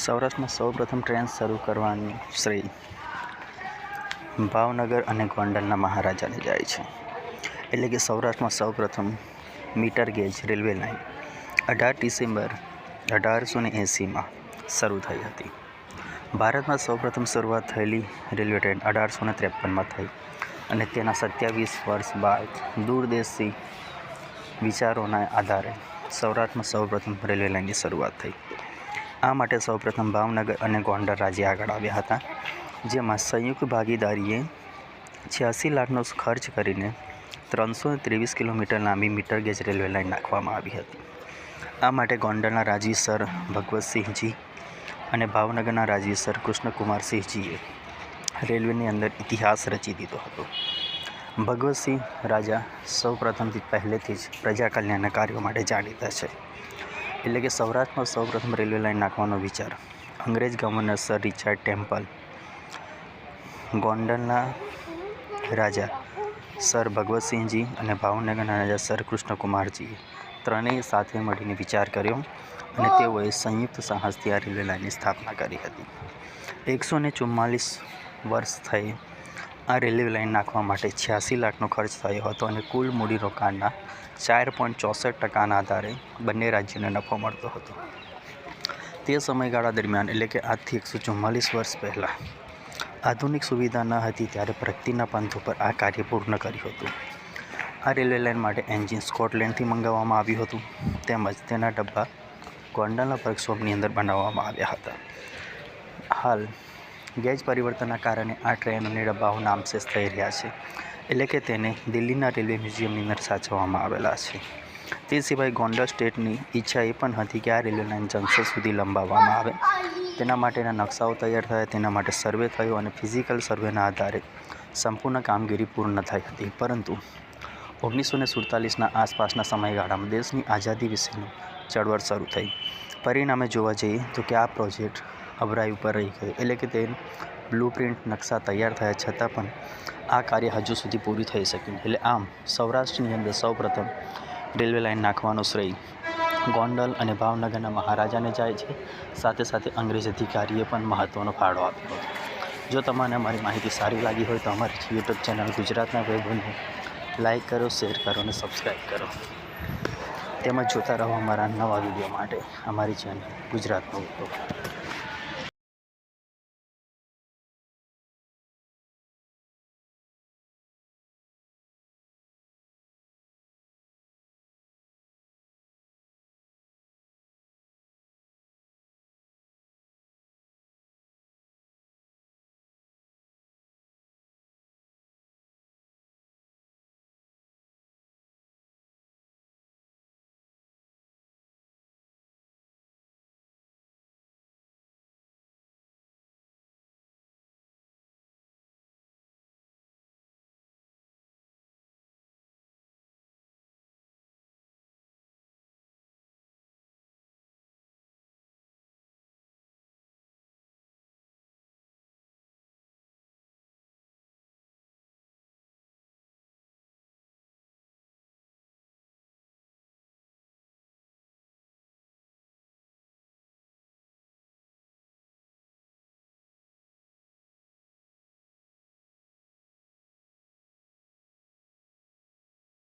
સૌરાષ્ટ્રમાં સૌપ્રથમ ટ્રેન શરૂ કરવાની શ્રેય ભાવનગર અને ગોંડલના મહારાજાને જાય છે. એટલે કે સૌરાષ્ટ્રમાં સૌપ્રથમ મીટર ગેજ રેલવે લાઇન અઢાર ડિસેમ્બર અઢારસો ને એંસીમાં શરૂ થઈ હતી. ભારતમાં સૌપ્રથમ શરૂઆત થયેલી રેલવે ટ્રેન અઢારસો ને ત્રેપનમાં થઈ અને તેના સત્યાવીસ વર્ષ બાદ દૂરદેશી વિચારોના આધારે સૌરાષ્ટ્રમાં સૌપ્રથમ રેલવે લાઇનની શરૂઆત થઈ. આ માટે સૌપ્રથમ ભાવનગર અને ગોંડલ રાજ્ય આગળ આવ્યા હતા, જેમાં સંયુક્ત ભાગીદારીએ છ્યાસી લાખનો ખર્ચ કરીને ત્રણસો ત્રેવીસ કિલોમીટર લાંબી મીટર ગેજ રેલવે લાઇન નાખવામાં આવી હતી. આ માટે ગોંડલના રાજી સર ભગવતસિંહજી અને ભાવનગરના રાજી સર કૃષ્ણકુમારસિંહજીએ રેલવેની અંદર ઇતિહાસ રચી દીધો હતો. ભગવતસિંહ રાજા સૌપ્રથમથી પહેલેથી જ પ્રજા કલ્યાણના કાર્યો માટે જાણીતા છે. એટલે કે સૌરાષ્ટ્રમાં સૌપ્રથમ રેલવે લાઇન નાખવાનો વિચાર. અંગ્રેજ ગવર્નર સર રિચાર્ડ ટેમ્પલ, ગોંડલના રાજા સર ભગવતસિંહજી અને ભાવનગરના રાજા સર કૃષ્ણકુમારજીએ ત્રણેય સાથે મળીને વિચાર કર્યો અને તેઓએ સંયુક્ત સાહસથી આ રેલવે લાઇનની સ્થાપના કરી હતી. એકસો ને ચુમ્માલીસ વર્ષ થઈ આ રેલવે લાઇન નાખવા માટે છ્યાસી લાખનો ખર્ચ થયો હતો અને કુલ મૂડીરોકાણના ચાર પોઈન્ટ ચોસઠ ટકાના આધારે બંને રાજ્યોને નફો મળતો હતો. તે સમયગાળા દરમિયાન, એટલે કે આજથી એકસો ચુમ્માલીસ વર્ષ પહેલાં, આધુનિક સુવિધા ન હતી ત્યારે પ્રગતિના પંથ ઉપર આ કાર્ય પૂર્ણ કર્યું હતું. આ રેલવે લાઇન માટે એન્જિન સ્કોટલેન્ડથી મંગાવવામાં આવ્યું હતું, તેમજ તેના ડબ્બા ગોંડલના વર્કશોપની અંદર બનાવવામાં આવ્યા હતા. હાલ ગેજ પરિવર્તનના કારણે આ ટ્રેનોની ડબ્બાઓ નામશેષ થઈ રહ્યા છે, એટલે કે તેને દિલ્હીના રેલવે મ્યુઝિયમની અંદર સાચવવામાં આવેલા છે. તે સિવાય ગોંડલ સ્ટેટની ઈચ્છા એ પણ હતી કે આ રેલવે લાઇન જંકશન સુધી લંબાવવામાં આવે. તેના માટેના નકશાઓ તૈયાર થયા, તેના માટે સર્વે થયો અને ફિઝિકલ સર્વેના આધારે સંપૂર્ણ કામગીરી પૂર્ણ થઈ હતી. પરંતુ ઓગણીસો ને સુડતાલીસના આસપાસના સમયગાળામાં દેશની આઝાદી વિશેની ચળવળ શરૂ થઈ. પરિણામે જોવા જઈએ તો કે આ પ્રોજેક્ટ અબરાઈ ઉપર રહી ગઈ. એટલે કે તે બ્લુ પ્રિન્ટ નકશા તૈયાર થયા, છતાં પણ આ કાર્ય હજુ સુધી પૂરું થઈ શક્યું એટલે આમ સૌરાષ્ટ્રની અંદર સૌપ્રથમ રેલવે લાઇન નાખવાનો શ્રેય ગોંડલ અને ભાવનગરના મહારાજાને જાય છે. સાથે સાથે અંગ્રેજ અધિકારીએ પણ મહત્ત્વનો ફાળો આપ્યો જો તમને અમારી માહિતી સારી લાગી હોય તો અમારી યુટ્યુબ ચેનલ ગુજરાતના વેબને લાઈક કરો, શેર કરો અને સબસ્ક્રાઈબ કરો. તેમજ જોતા રહો અમારા નવા વીડિયો માટે અમારી ચેનલ ગુજરાતનો ઉદ્યોગ